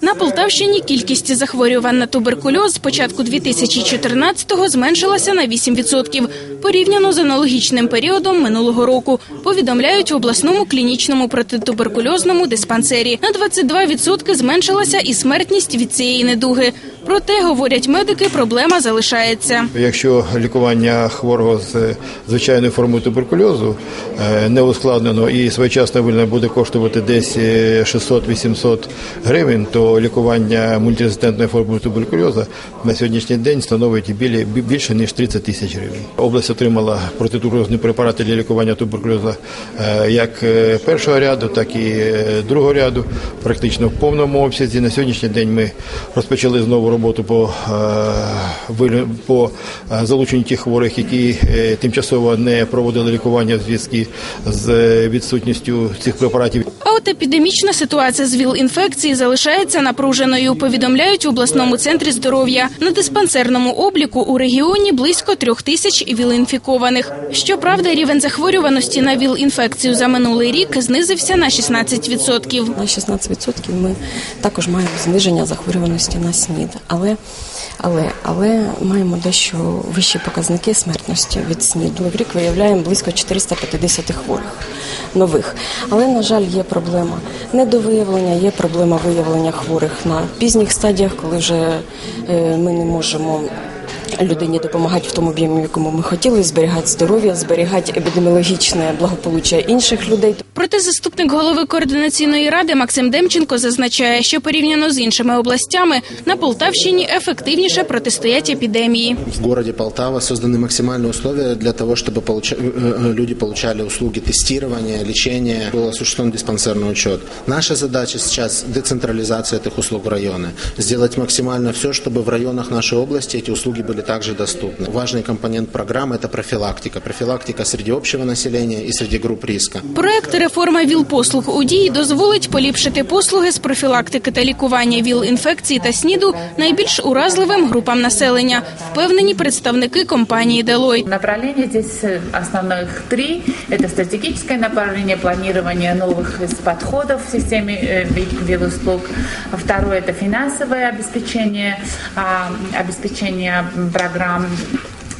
На Полтавщині кількість захворювань на туберкульоз з початку 2014-го зменшилася на 8% порівняно з аналогічним періодом минулого року. Повідомляють в обласному клінічному протитуберкульозному диспансері. На 22% зменшилася і смертність від цієї недуги. Проте, говорять медики, проблема залишається. Якщо лікування хворого з звичайною формою туберкульозу е, не ускладнено і своєчасне вильне буде коштувати десь е, 600-800 гривень, то лікування мультирезистентної форми туберкульозу на сьогоднішній день становить більше ніж 30 тисяч гривень. Область отримала протитуберкульозні препарати для лікування туберкульозу е, як е, першого ряду, так і е, другого ряду, практично в повному обсязі. На сьогоднішній день ми розпочали знову роботу по, по залученню тих хворих, які тимчасово не проводили лікування в зв'язку з відсутністю цих препаратів. Епідемічна ситуація з ВІЛ-інфекції залишається напруженою. Повідомляють в обласному центрі здоров'я. На диспансерному обліку у регіоні близько трьох тисяч ВІЛ-інфікованих. Щоправда, рівень захворюваності на ВІЛ-інфекцію за минулий рік знизився на 16%. На 16% ми також маємо зниження захворюваності на СНІД. Але, але, але маємо дещо вищі показники смертності від СНІДу. В рік виявляємо близько 450 хворих нових. Але, на жаль, є проблема недовиявлення, є проблема виявлення хворих на пізніх стадіях, коли вже е, ми не можемо Людині допомагати в тому об'ємі, в якому ми хотіли, зберігати здоров'я, зберігати епідеміологічне благополуччя інших людей. Проте заступник голови координаційної ради Максим Демченко зазначає, що порівняно з іншими областями на Полтавщині ефективніше протистоять епідемії. В городе Полтава созданы максимальные условия для того, чтобы получа- э, э, люди получали услуги тестирования, лечения, был осуществлен диспансерный учет. Наша задача сейчас децентрализация этих услуг в районы, сделать максимально все, чтобы в районах нашей области эти услуги были также доступны. Важный компонент программы – это профилактика. Профилактика среди общего населения и среди групп риска. Проект реформа ВІЛ-послуг у дії дозволить поліпшити послуги з профілактики та лікування ВІЛ-інфекції та СНІДу найбільш уразливим групам населення, впевнені представники компанії Deloitte. Направлений здесь э, основных три. Это стратегическое направление планирования новых из- подходов в системе э, ви- ВИЛ-услуг. Второе – это финансовое обеспечение, а, обеспечение м, программ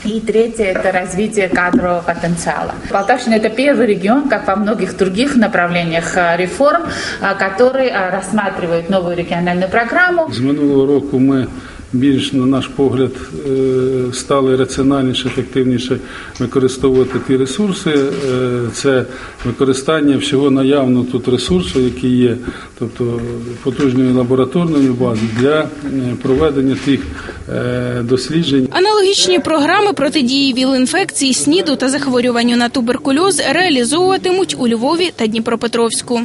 и третье – это развитие кадрового потенциала. Полтавщина – это первый регион, как во многих других направлениях э, реформ, э, который э, рассматривает новую региональную программу. З минулого року ми більш, на наш погляд, е, стали раціональніше, ефективніше використовувати ті ресурси. Е, Це використання всього наявного тут ресурсу, який є, тобто потужної лабораторної бази для е, проведення тих е, досліджень. Аналогічні програми протидії ВІЛ-інфекції, СНІДу та захворюванню на туберкульоз реалізовуватимуть у Львові та Дніпропетровську.